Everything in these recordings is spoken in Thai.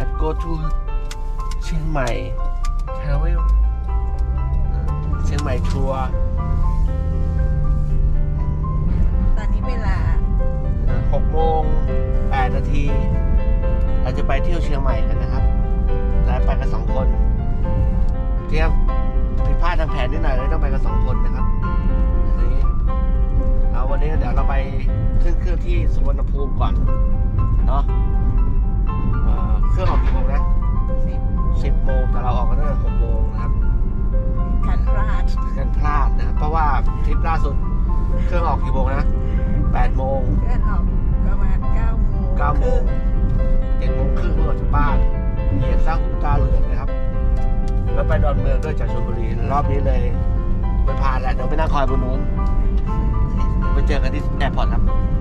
at go to เชียงใหม่ travel เชียงใหม่ทัวร์ตอนนี้เวลา6โมง8นาที เราจะไปเที่ยวเชียงใหม่กันนะครับและไปกันสองคนเที่ยวผิดพลาดทางแผนนิดหน่อยเลยต้องไปกันสองคนนะครับอันนี้เอาวันนี้เดี๋ยวเราไปขึ้นเครื่องที่สุวรรณภูมิก่อน เนาะเอ่อเครื่องออกกี่โมงนะสิบ10โมงแต่เราออกกันตั้งแต่6โมงนะครับคันราชกันพลาดนะครับเพราะว่าทริปล่าสุดเครื่องออกกี่โมงนะ8โมงเพื่อนออกประมาณเก้าโมง9โมง7โมงครึ่งเมื่อออกจากบ้านเหยียบซากหูตาเหลืองนะครับ แล้วไปดอนเมืองด้วยจากชลบุรีรอบนี้เลยไม่ผ่านแล้วเดี๋ยวไปนั่งคอยบนนู้นเดี๋ยวไปเจอกันที่แอร์พอร์ตครับโอเค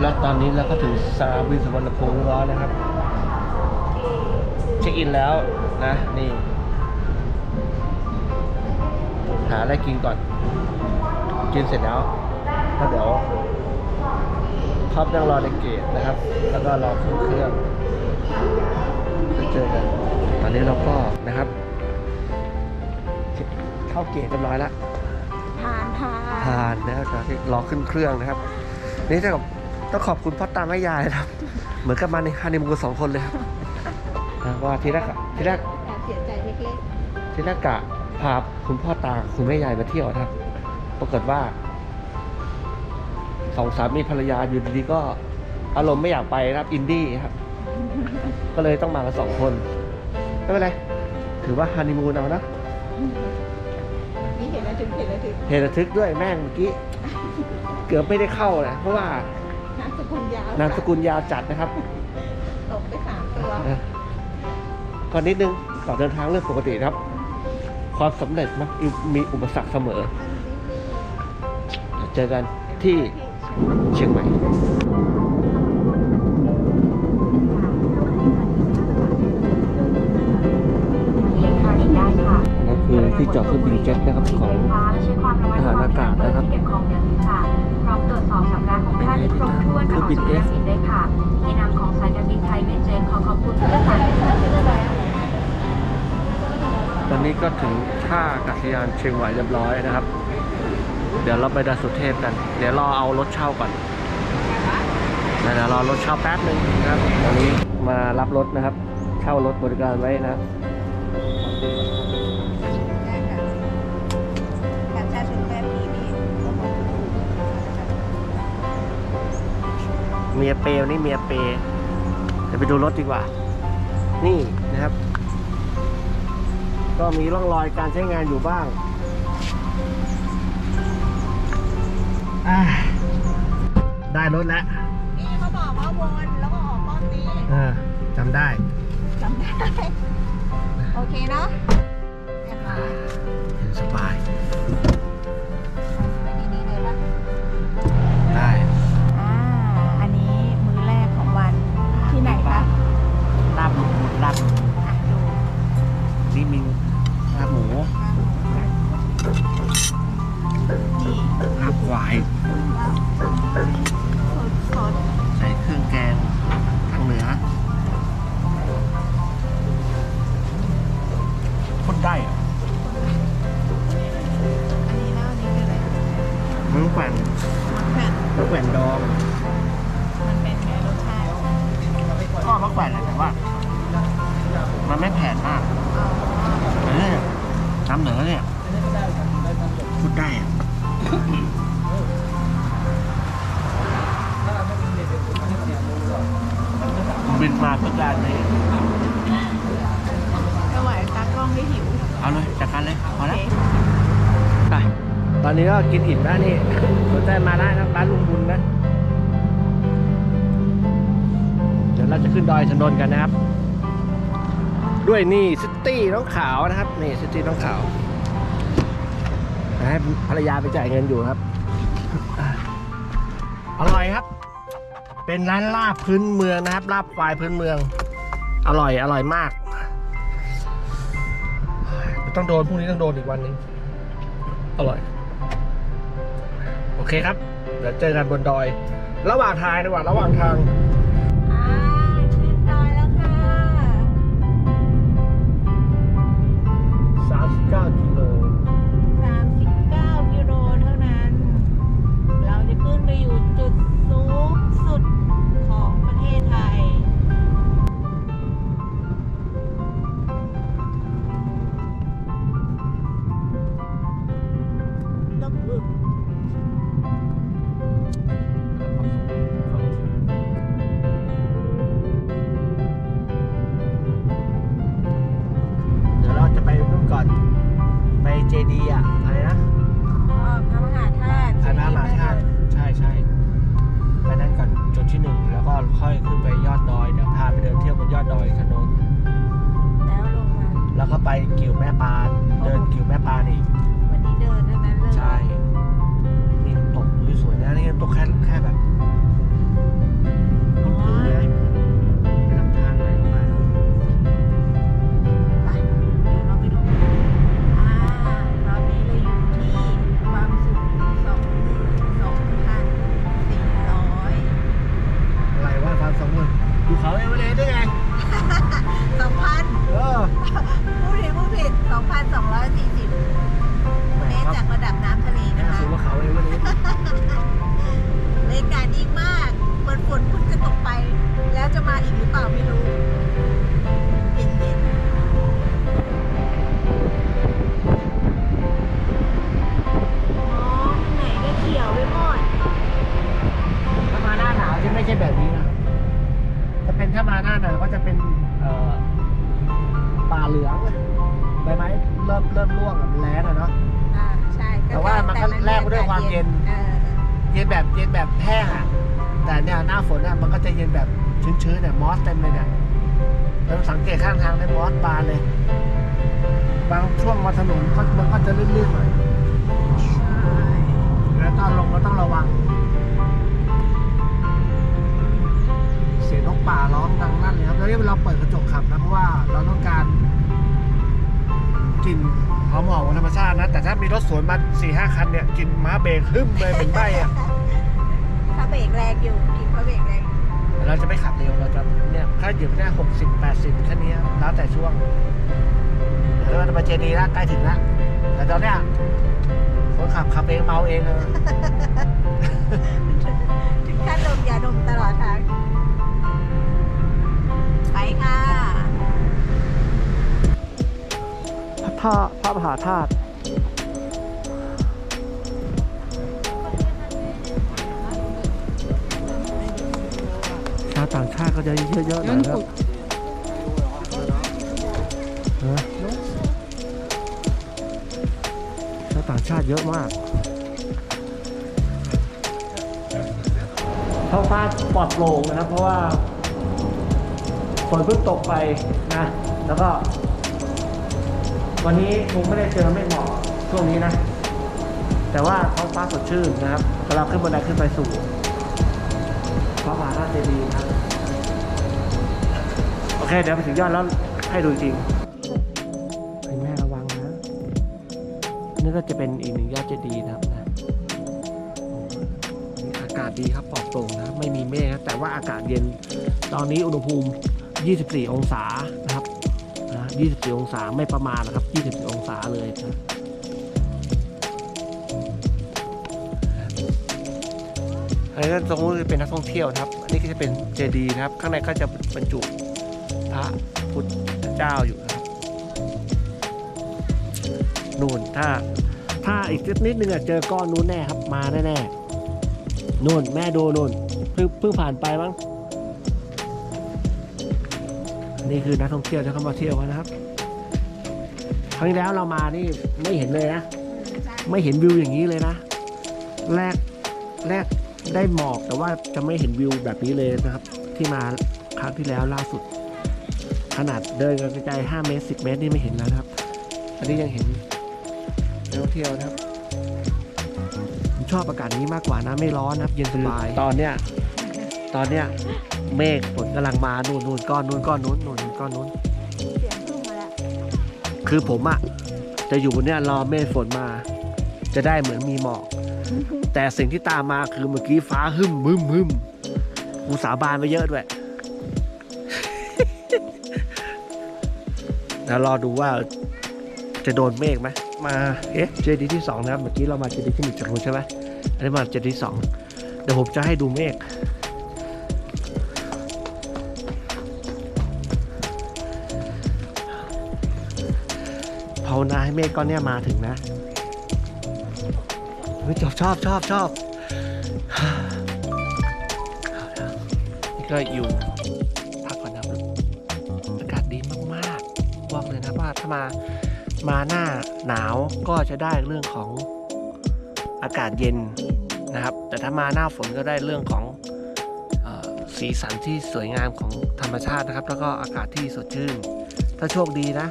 แล้วตอนนี้เราก็ถึงสนามบินสุวรรณภูมิแล้วนะครับ เช็คอินแล้วนะ นี่ หาอะไรกินก่อน กินเสร็จแล้วแล้วเดี๋ยวท็อปนั่งรอในเกตนะครับ แล้วก็รอขึ้นเครื่องไปเจอกัน ตอนนี้เราก็นะครับเข้าเกตเรียบร้อยแล้วผ่านผ่านผ่านนะครับตอนที่รอขึ้นเครื่องนะครับ นี่เท่ากับ ต้องขอบคุณพ่อตาแม่ยายนะครับ เหมือนกับมาในฮันนีมูนสองคนเลยครับนะว่าทีแรกอะทีแรกแอบเสียใจเล็กทีแรกกะพาคุณพ่อตาคุณแม่ยายมาเที่ยวนะครับ ปรากฏว่าสองสามีภรรยาอยู่ดีๆก็อารมณ์ไม่อยากไปนะครับอินดี้ครับ ก็เลยต้องมากันสองคนไม่เป็นไรถือว่าฮันนีมูนเอานะๆนี่เห็นแล้วถึงเห็นแล้วถึง เหตุระทึกด้วยแม่งเมื่อกี้ เกือบไม่ได้เข้านะเพราะว่านาม สกุลยาวนามสกุลยาวจัดนะครับตกไปสามตัวนะก่อนนิดนึงก่อนเดินทางเรื่องปกติครับ ความสำเร็จมักมีอุปสรรคเสมอเดี๋ยวเจอกันที่เชียงใหม่นั่นคือที่จอดเครื่องบินเจ็ตนะครับของทหารอากาศนะครับานให้ครบถ้วนเครื่องบิน F บินได้ค่ะในนามของสายการบินไทยเวทเจ็ตขอขอบคุณผู้โดยสารทุกท่านที่ได้ตอนนี้ก็ถึงท่าอากาศยานเชียงใหม่เรียบร้อยนะครับ เดี๋ยวเราไปดอยสุเทพกัน เดี๋ยวรอเอารถเช่าก่อนนะเดี๋ยวรอรถเช่าแป๊บหนึ่งนะครับตอนนี้มารับรถนะครับ เช่ารถบริการไว้นะครับ เมียเปย์วันนี่เมียเปย์เดี๋ยวไปดูรถดีกว่า นี่นะครับ ก็มีร่องรอยการใช้งานอยู่บ้างอ่าได้รถแล้วนี่เขาบอกว่าวนแล้วก็ออกป้อมนี้เออจำได้จำได้ โอเคเนาะเรียบร้อยเห็นสบาย คนได้อะๆอันนี้แล้วอันนี้คืออะไรมันแขวนมันแผ่นมันแขวนดองมันเป็นไงรสชาติก็มะแขวนแหละแต่ว่า มันไม่แผ่นมากอ๋อเออน้ำเหนือเนี่ยพูดได้อะบินมาเพื่อการนี้ไม่ไหวตากล้องไม่หิว เอาเลยจัดการเลยพอโอแล้วเคไปตอนนี้ก็กินอิ่มแล้วนี่สนใจมาได้นะร้านลุงบุญนะเดี๋ยวเราจะขึ้นดอยถนนกันนะครับ ด้วยนี่ซิตี้น้องขาวนะครับนี่ซิตี้น้องขาวให้ภรรยาไปจ่ายเงินอยู่ครับ อร่อยครับ เป็นร้านลาบพื้นเมืองนะครับลาบควายพื้นเมือง อร่อยอร่อยมาก ต้องโดนพรุ่งนี้ต้องโดนอีกวันหนึงอร่อย โอเคครับเดี๋ยวเจอกันบนดอย ระหว่างทางดีกว่าระหว่างทาง あっ。 มันก็จะเย็นแบบชื้นๆเนี่ยมอสเต็มเลยเนี่ยเราสังเกตข้างทางในยมอสบานเลย บางช่วงมาถนนก็มันก็จะลื่นๆหน่อยใช่แล้วตอนลงก็ต้องระวัง เสียงนกป่าร้องดังลั่นเลยครับแล้วนี่เราเปิดกระจกขับนะเพราะว่าเราต้องการกลิ่นหอมๆของธรรมชาตินะ แต่ถ้ามีรถสวนมาสี่ห้าคันเนี่ยกลิ่นม้าเบรกหึ่มเลยเป็นใบอะถ้าเบรกแรงอยู่กินเพราะเบรกแรง เราจะไม่ขับเร็วเราจะเนี่ยค่าอยู่แค่หกสิบแปดสิบแค่นี้ครับแล้วแต่ช่วงเดี๋ยวเราจะไปเจดีย์แล้วใกล้ถึงแล้วแต่ตอนเนี้ยคนขับขับเองเมาเองเลยถึงขั้นดมยาดมตลอดทางไปค่ะท่าพระมหาธาตุาวต่างชาติก็จะเยอะๆหน่อยครับฮะชาวต่างชาติเยอะมากท้องฟ้าปลอดโปร่งนะครับ เพราะว่าฝนเพิ่งตกไปนะ แล้วก็ วันนี้คงไม่ได้เจอไม่เหมาะช่วงนี้นะ แต่ว่าท้องฟ้าสดชื่นนะครับกำลังขึ้นบันไดขึ้นไปสู่พระมหาราชเจดีย์ครับโอ เคเดี๋ยวไปถึงยอดแล้วให้ดูจริงให้แม่ระวังนะนี่ก็จะเป็นอีกหนึ่งยอดเจดีย์นะครับนะอากาศดีครับปลอดโปร่งนะไม่มีเมฆนะแต่ว่าอากาศเย็นตอนนี้อุณหภูมิ 24 องศานะครับนะ24 องศาไม่ประมาณนะครับ 24 องศาเลยนะอันนี้ก็ตรงนู้นเป็นนักท่องเที่ยวนะครับ อันนี้ก็จะเป็นเจดีย์นะครับ ข้างในก็จะบรรจุ ระพุทธเจ้าอยู่นะครับนู่นถ้า ถ้าอีกนิดนึงอะเจอก้อนนู้นแน่ครับ มาแน่ๆนู่นแม่ดูนู่นเพิ่งเพิ่งผ่านไปมั้งนี่คือนักท่องเที่ยวที่เข้ามาเที่ยวกันนะครับครั้งที่แล้วเรามานี่ไม่เห็นเลยนะ ไม่เห็นวิวอย่างนี้เลยนะ แรกแรกได้หมอกแต่ว่าจะไม่เห็นวิวแบบนี้เลยนะครับ ที่มาครั้งที่แล้วล่าสุด ขนาดเดินกันไกลๆ5เมตร 10 เมตรนี่ไม่เห็นแล้วนะครับ อันนี้ยังเห็นนักท่องเที่ยวนะครับผมชอบอากาศนี้มากกว่านะไม่ร้อนนะครับ เย็นสบาย ตอนเนี้ยตอนเนี้ยเมฆฝนกำลังมานู่นนู่นก้อนนู่นก้อนนู้นนู่นก้อนนู้นเสียงพึ่งมาแล้วคือผมอะจะอยู่บนเนี้ยรอเมฆฝนมา จะได้เหมือนมีหมอก แต่สิ่งที่ตามมาคือเมื่อกี้ฟ้าหึมมึมมึมกูสาบานไปเยอะด้วย แล้วรอดูว่าจะโดนเมฆไหมมาเอ๊ะเจดีที่สองนะครับเมื่อกี้เรามาเจดีที่หนึ่งจากนู้นใช่ไหมอันนี้มาเจดีที่สองเดี๋ยวผมจะให้ดูเมฆภาวนาให้เมฆก้อนนี้มาถึงนะชอบชอบชอบชอบนี่ก็อยู่ มามาหน้าหนาวก็จะได้เรื่องของอากาศเย็นนะครับ แต่ถ้ามาหน้าฝนก็ได้เรื่องของอสีสันที่สวยงามของธรรมชาตินะครับ แล้วก็อากาศที่สดชื่น ถ้าโชคดีนะ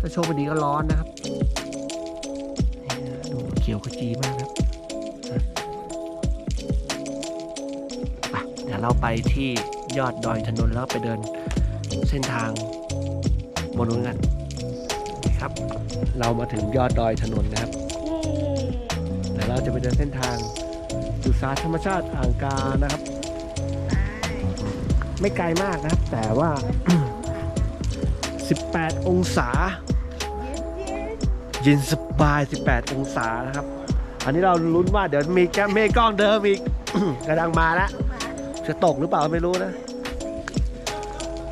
ถ้าโชคไม่ดีก็ร้อนนะครับดูเขียวขจีมากครับไปเดี๋ยวเราไปที่ยอดดอยถนนแล้วไปเดินเส้นทางบนนู้นกันน ครับ เรามาถึงยอดดอยถนนนะครับเดี๋ยวเราจะไปเดินเส้นทางจุดสาธรรมชาติอ่างกานะครับ ไม่ไกลมากนะครับ แต่ว่า 18 องศา เย็นสบาย 18 องศานะครับ อันนี้เราลุ้นว่าเดี๋ยวมีแก้มเมฆก้อนเดิมอีกกำลังมาแล้วจะตกหรือเปล่าไม่รู้นะ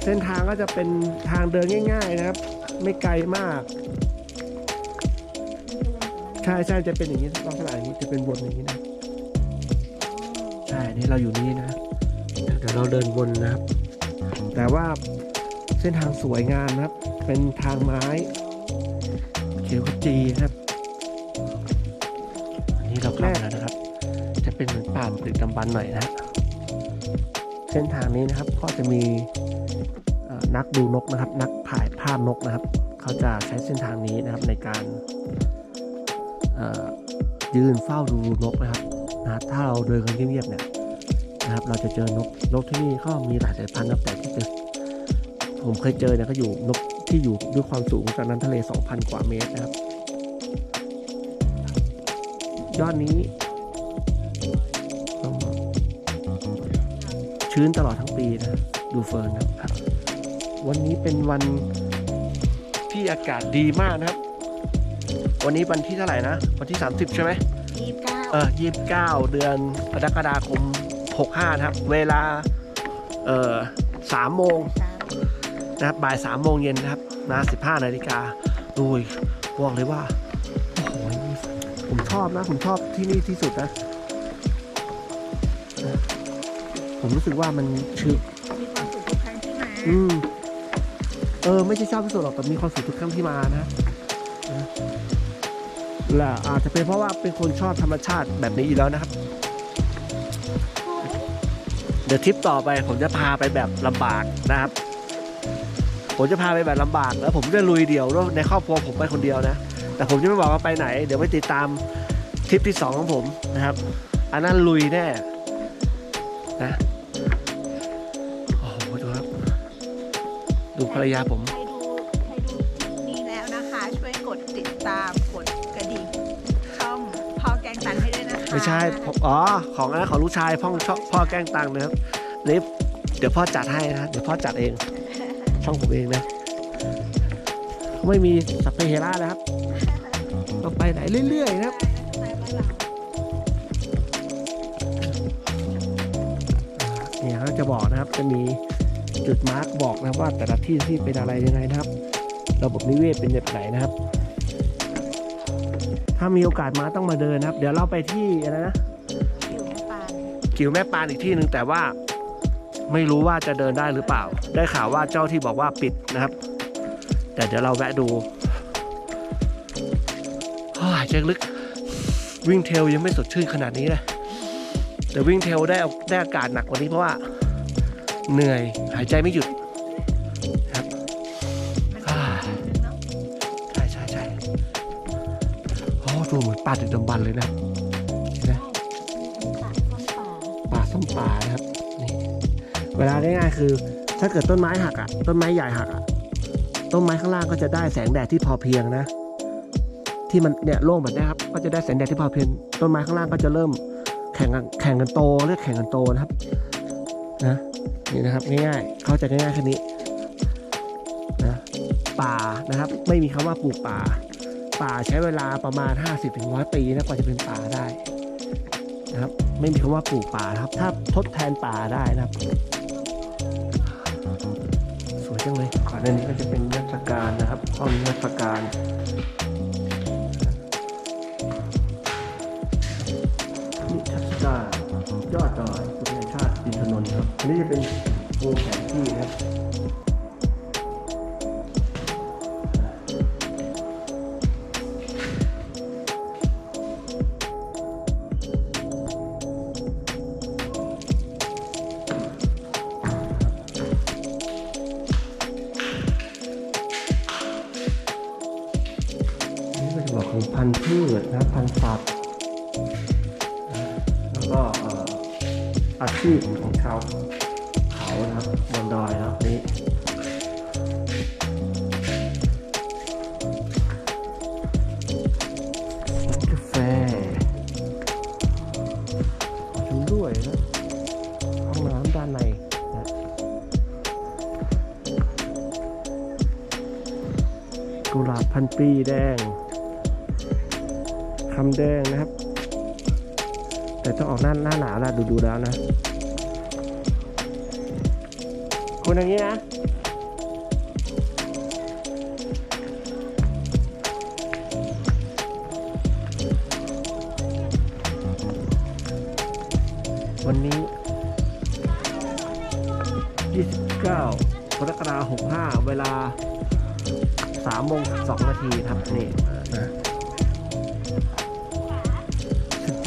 เส้นทางก็จะเป็นทางเดินง่าย ๆ นะครับ ไม่ไกลมากใช่ใช่จะเป็นอย่างนี้ลักษณะอย่างนี้จะเป็นวนอย่างนี้นะใช่อันนี่เราอยู่นี่นะเดี๋ยวเราเดินวนนะครับ แต่ว่าเส้นทางสวยงามนะครับ เป็นทางไม้เขียวขจีนะครับ อันนี้เราเข้ามาแล้วนะครับ จะเป็นเหมือนป่าตึกดำบรรพ์หน่อยนะฮะเส้นทางนี้นะครับก็จะมีเอ่อ นักดูนกนะครับ นักถ่ายภาพนกนะครับ เขาจะใช้เส้นทางนี้นะครับในการเอ่อยืนเฝ้าดูนกนะครับนะถ้าเราเดินกันเงียบๆเนี่ยนะครับ เราจะเจอนกนกที่นี่ก็มีหลายสายพันธุ์นะครับแต่ที่เจอผมเคยเจอเนี่ยก็อยู่นกที่อยู่ด้วยความสูงจากน้ำทะเล 2,000 กว่าเมตรนะครับ ยอดนี้ ชื้นตลอดทั้งปีนะ ดูเฟิร์นนะครับ วันนี้เป็นวันที่อากาศดีมากนะครับ วันนี้วันที่เท่าไหร่นะ วันที่ 30 ใช่ไหมยี่สิบเก้าเออ29เดือนกรกฎาคม 65 นะครับ เวลาเอ่อ3โมงสามนะครับบ่าย3โมงเย็นนะครับนะ15นาฬิกาดูยบอกเลยว่าโอ้โหผมชอบนะ ผมชอบที่นี่ที่สุดนะนะ ผมรู้สึกว่ามันชื่อมีความสุขทุกครั้งที่มาอืม เออไม่ใช่ชอบที่สุดหรอกแต่มีความสุขทุกครั้งที่มานะนะและอาจจะเป็นเพราะว่าเป็นคนชอบธรรมชาติแบบนี้อยู่แล้วนะครับ เดี๋ยวทริปต่อไปผมจะพาไปแบบลำบากนะครับ ผมจะพาไปแบบลำบากแล้วผมจะลุยเดี่ยวด้วยในครอบครัวผมไปคนเดียวนะ แต่ผมจะไม่บอกว่าไปไหน เดี๋ยวไปติดตามทริปที่สองของผมนะครับ อันนั้นลุยแน่นะ ดูภรรยาผม ใครดูใครดูคลิปนี้แล้วนะคะ ช่วยกดติดตามกดกระดิ่งช่องพ่อแกงตันให้ด้วยนะคะไม่ใช่ผมอ๋อ ของอันนั้นของลูกชายพ่อชอบพ่อแกล้งตังค์นะครับลิฟเดี๋ยวพ่อจัดให้นะเดี๋ยวพ่อจัดเอง ช่องผมเองนะ ไม่มีสัพเพเฮระแล้วครับก็ไปไหนเรื่อยๆนะครับเนี่ยเขาจะบอกนะครับจะมี จุดมาร์กบอกนะครับว่าแต่ละที่ที่เป็นอะไรยังไงนะครับ ระบบนิเวศเป็นแบบไหนนะครับ ถ้ามีโอกาสมาต้องมาเดินนะครับ เดี๋ยวเราไปที่อะไรนะอยู่ในป่ากิวแม่ปานอีกที่หนึ่งแต่ว่าไม่รู้ว่าจะเดินได้หรือเปล่า ได้ข่าวว่าเจ้าที่บอกว่าปิดนะครับ แต่เดี๋ยวเราแวะดูโอ้ยใจลึกวิ่งเทรลยังไม่สดชื่นขนาดนี้เลยแต่วิ่งเทรลได้เอาได้อากาศหนักกว่านี้เพราะว่า เหนื่อยหายใจไม่หยุดครับมันอ่าเนาะใช่ใช่ใช่โอ้ดูเหมือนป่าดึกดำบรรพ์เลยนะเห็นไหมป่าส้มป่านะครับนี่เวลาง่ายๆคือ ถ้าเกิดต้นไม้หักอะต้นไม้ใหญ่หักอะต้นไม้ข้างล่างก็จะได้แสงแดดที่พอเพียงนะ ที่มันเนี่ยโล่งแบบเนี้ยครับก็จะได้แสงแดดที่พอเพียง ต้นไม้ข้างล่างก็จะเริ่มแข่งกันแข่งกันโตเรียกแข่งกันโตนะครับนะ นี่นะครับง่ายๆเข้าใจง่ายๆแค่นี้นะป่านะครับ ไม่มีคำว่าปลูกป่า ป่าใช้เวลาประมาณ 50-100ถึงปีนะกว่าจะเป็นป่าได้นะครับ ไม่มีคำว่าปลูกป่านะครับ ถ้าทดแทนป่าได้นะครับ สวยจังเลยก่อนหน้านี้ก็จะเป็นนิทรรศการนะครับห้องนิทรรศการนิทรรศการยอดดอย นี่จะเป็นวงแผนที่นะครับ แต่ต้องออกหน้าหน้าหนาวล้วดูดูแล้วนะคุณอย่างนี้นะวันนี้ 29กรกฎาคม65 เวลาสามโมงสองนาทีครับ นี่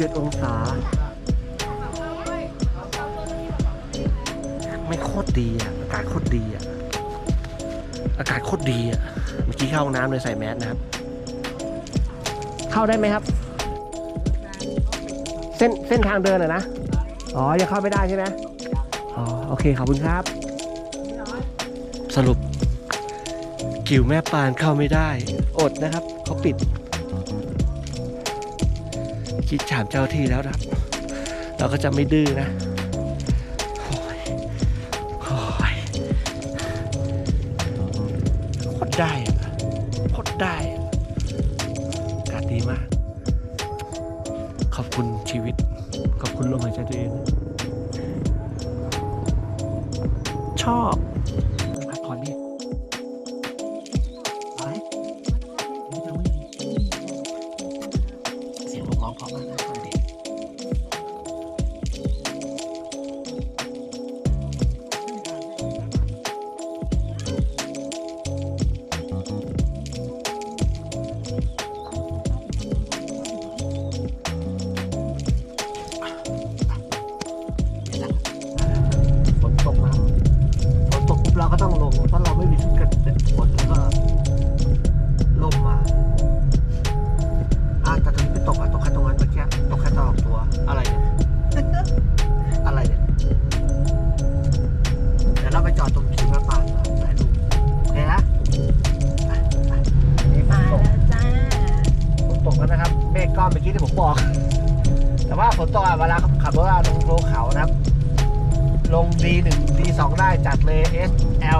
นะสิบเจ็ดองศา ไม่โคตรดีอะ อากาศโคตรดีอะ อากาศโคตรดีอะ เมื่อกี้เข้าห้องน้ำเลยใส่แมสนะครับ เข้าได้ไหมครับ เส้นเส้นทางเดินอะนะ อ๋อ ยังเข้าไม่ได้ใช่ไหมอ๋อ โอเค ขอบคุณครับ สรุป กิวแม่ปานเข้าไม่ได้ อดนะครับ เขาปิด คิดถามเจ้าที่แล้วนะครับ เราก็จะไม่ดื้อนะ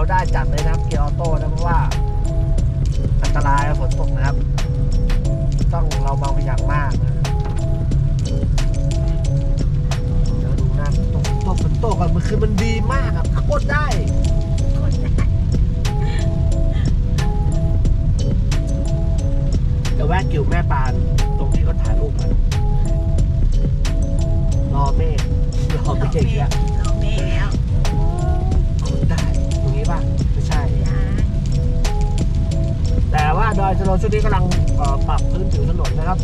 ได้จัดเลยนะครับเกียร์ออโต้นะเพราะว่า อันตรายฝนตกนะครับ ต้องเราเบาไปอย่างมากนะเดี๋ยวดูน้าฝนตกฝนตกฝนตกอะมันคือมันดีมากอะโคตรได้เดี๋ยวแวะกิ่วแม่ปานตรงที่เขาถ่ายรูปกันรอเมฆรอเมฆอีกแล้วราเมฆแล้ว แต่ว่าดอยสโลช่วงนี้กำลังเอ่อปรับพื้นผิวถนนนะครับ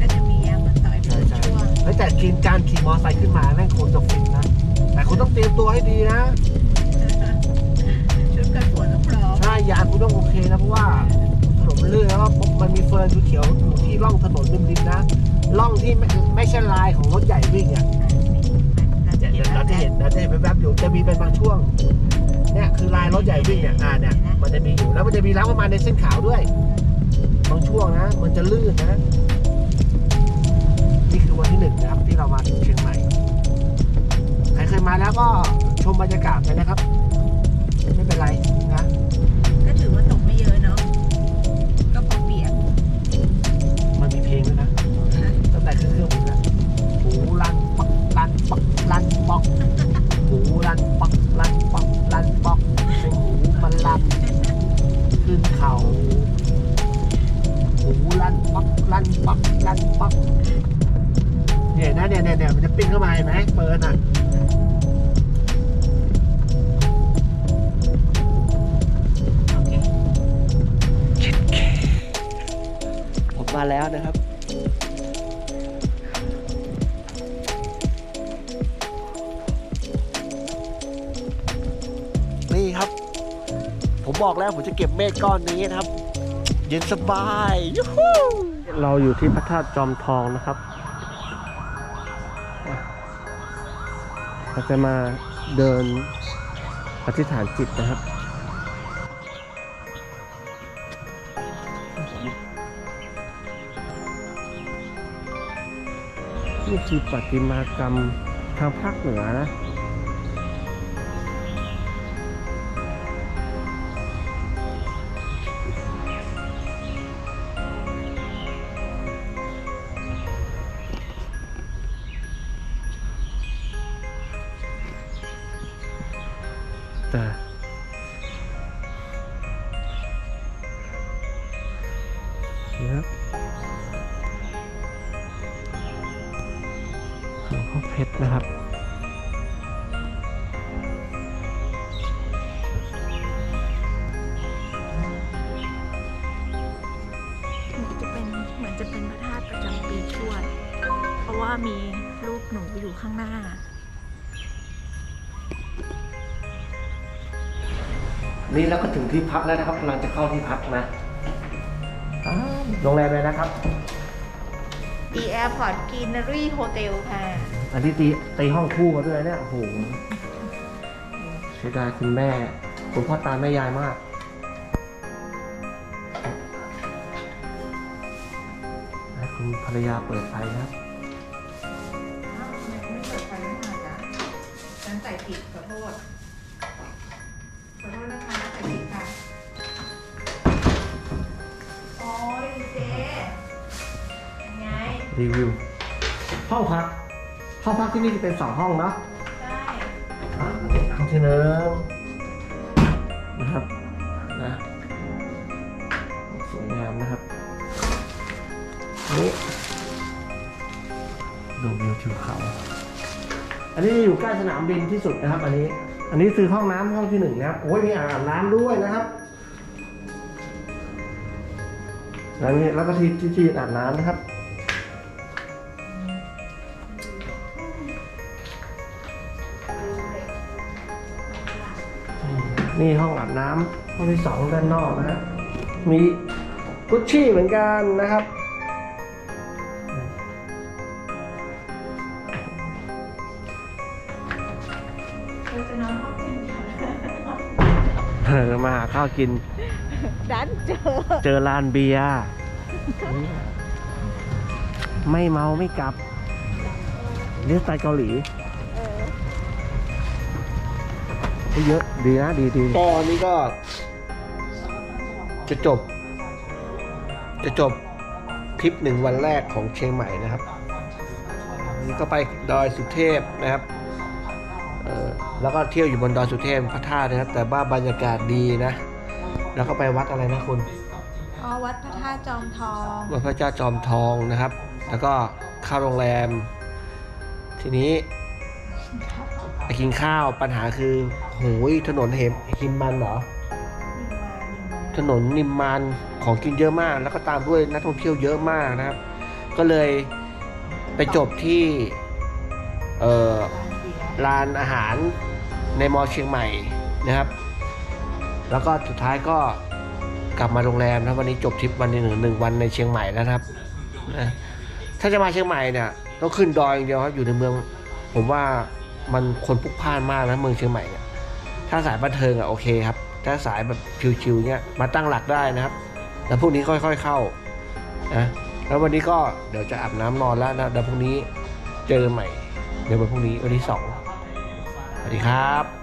ก็จะมียางมาต่อยเป็นช่วงเฮ้ยแต่กินการขี่มอเตอร์ไซค์ขึ้นมาแม่งคงจะฟินนะ แต่คุณต้องเตรียมตัวให้ดีนะ ชุดกันฝนต้องพร้อมใช่ยางคุณต้องโอเคนะเพราะว่าถนนมันลื่นแล้วก็มันมีเฟิร์นเขียวๆอยู่ที่ร่องถนนริมๆนะร่องที่ไม่ไม่ใช่ลายของรถใหญ่วิ่งอะเดี๋ยวเดี๋ยวเราจะเห็นเราจะเห็นแวบๆอยู่จะมีเป็นบางช่วง เนี่ยคือลายรถใหญ่วิ่งเนี่ยอ่าเนี่ยมันจะมีอยู่แล้วมันจะมีล้าประมาณในเส้นขาวด้วยบางช่วงนะ มันจะลื่นนะ นี่คือวันที่หนึ่งนะครับ ที่เรามาถึงเชียงใหม่ใครเคยมาแล้วก็ชมบรรยากาศไปนะครับ ไม่เป็นไรนะก็ถือว่าตกไม่เยอะเนาะก็พอเปียกมันมีเพลงด้วยนะตั้งแต่เครื่องบินแล้วหูรันปักรันปักรันปอกหูรันปัก ไหมเปิดอะโอเคผมมาแล้วนะครับ นี่ครับ ผมบอกแล้วผมจะเก็บเมฆก้อนนี้นะครับ เย็นสบายยูฮูเราอยู่ที่พระธาตุจอมทองนะครับ เราจะมาเดินอธิษฐานจิตนะครับนี่คือปฏิมากรรมทางภาคเหนือนะ ว่ามีรูปหนูอยู่ข้างหน้า นี่เราก็ถึงที่พักแล้วนะครับกำลังจะเข้าที่พักนะอ้าวโรงแรมเลยนะครับ The Airport Greenery Hotel ค่ะ อันที่ตีตีห้องคู่มาด้วยเนี่ยโอ้โหเสียดายคุณแม่คุณพ่อตาแม่ยายมาก ให้คุณภรรยาเปิดไฟนะครับ รีวิว ห้องพัก ห้องพักที่นี่จะเป็นสองห้องเนาะใช่ห้องที่หนึ่งนะครับนะสวยงามนะครับนี่ดูวิวทิวเขาอันนี้อยู่ใกล้สนามบินที่สุดนะครับ อันนี้ อันนี้คือห้องน้ำห้องที่หนึ่งนะครับโอ้ยมีอ่างอาบน้ำด้วยนะครับแล้วนี่แล้วก็ที่ที่ที่อาบน้ำนะครับ นี่ห้องอาบน้ำห้องที่สองด้านนอกนะฮะมีกุชชี่เหมือนกันนะครับเธอจะนอนห้องเต็มเออมาหาข้าวกิน ดันเจอ เจอลานเบียร์ไม่เมาไม่กลับเรียกสไตล์เกาหลี เออเยอะดีนะดีดีตอนนี้ก็ จะจบ จะจบทริปหนึ่งวันแรกของเชียงใหม่นะครับนี่ก็ไปดอยสุเทพนะครับเออแล้วก็เที่ยวอยู่บนดอยสุเทพพระธาตุนะครับ แต่ว่าบรรยากาศดีนะ แล้วก็ไปวัดอะไรนะคุณอ๋อวัดพระธาตุจอมทอง วัดพระเจ้าจอมทองนะครับ แล้วก็เข้าโรงแรม ทีนี้ไปกินข้าวปัญหาคือ โหยถนนเหมหิมมันเหรอ ถนนนิมมานของกินเยอะมาก แล้วก็ตามด้วยนักท่องเที่ยวเยอะมากนะครับ ก็เลยไปจบที่เอ่อร้านอาหารในมอเชียงใหม่นะครับ แล้วก็สุดท้ายก็กลับมาโรงแรมนะวันนี้จบทริปวันหนึ่งหนึ่งวันในเชียงใหม่แล้วครับนะถ้าจะมาเชียงใหม่เนี่ยต้องขึ้นดอยอย่างเดียวครับอยู่ในเมือง ผมว่ามันคนพลุกพล่านมากนะเมืองเชียงใหม่เนี่ย ถ้าสายบันเทิงอะโอเคครับ ถ้าสายแบบชิวๆเนี่ยมาตั้งหลักได้นะครับ แล้วพรุ่งนี้ค่อยๆเข้านะแล้ววันนี้ก็เดี๋ยวจะอาบน้ำนอนแล้วนะเดี๋ยวพรุ่งนี้เจอใหม่เดี๋ยววันพรุ่งนี้วันที่สองสวัสดีครับ